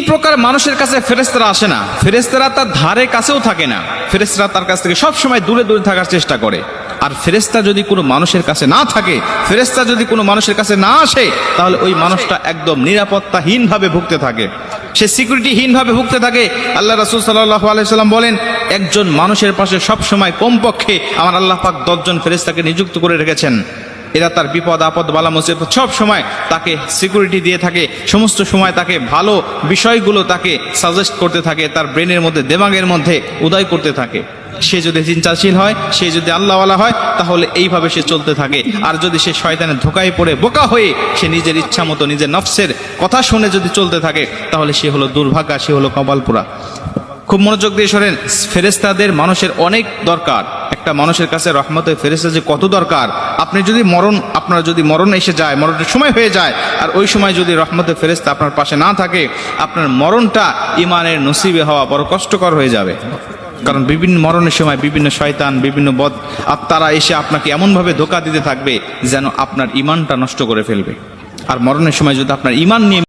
প্রকার মানুষের কাছে ফেরেস্তারা আসে না। ফেরেস্তারা তার ধারে কাছেও থাকে না। ফেরেস্তারা তার কাছ থেকে সব সময় দূরে দূরে থাকার চেষ্টা করে। আর ফেরেস্তা যদি কোনো মানুষের কাছে না থাকে ফেরেস্তা যদি কোনো মানুষের কাছে না আসে, তাহলে ওই মানুষটা একদম নিরাপত্তাহীনভাবে ভুগতে থাকে। সে সিকিউরিটিহীনভাবে ভুগতে থাকে। আল্লাহ রাসুল সাল্লাহ আলাইসাল্লাম বলেন, একজন মানুষের পাশে সব সময় কমপক্ষে আমার আল্লাহ পাক দশজন ফেরেস্তাকে নিযুক্ত করে রেখেছেন। এরা তার বিপদ, আপদ, বালা, মুসিবত সব সময় তাকে সিকিউরিটি দিয়ে থাকে, সমস্ত সময় তাকে ভালো বিষয়গুলো তাকে সাজেস্ট করতে থাকে, তার ব্রেনের মধ্যে, দেমাগের মধ্যে উদয় করতে থাকে। সে যদি চিন্তাশীল হয়, সে যদি আল্লাহওয়ালা হয়, তাহলে এইভাবে সে চলতে থাকে। আর যদি সে শয়তানের ধোকায় পড়ে, বোকা হয়ে সে নিজের ইচ্ছা মতো নিজের নফসের কথা শুনে যদি চলতে থাকে, তাহলে সে হলো দুর্ভাগা, সে হলো কপালপুরা খুব মনোযোগ দিয়ে শোনেন ফেরেস্তাদের মানুষের অনেক দরকার। একটা মানুষের কাছে রহমতের ফেরেস্তা যে কত দরকার। আপনি যদি মরণ, আপনার যদি মরণ এসে যায়, মরণের সময় হয়ে যায়, আর ওই সময় যদি রহমতের ফেরেস্তা আপনার পাশে না থাকে, আপনার মরণটা ইমানের নসিবে হওয়া বড় কষ্টকর হয়ে যাবে। কারণ বিভিন্ন মরণের সময় বিভিন্ন শয়তান, বিভিন্ন বদ আত্মারা এসে আপনাকে এমনভাবে ধোকা দিতে থাকবে যেন আপনার ইমানটা নষ্ট করে ফেলবে। আর মরণের সময় যদি আপনার ইমান নিয়ে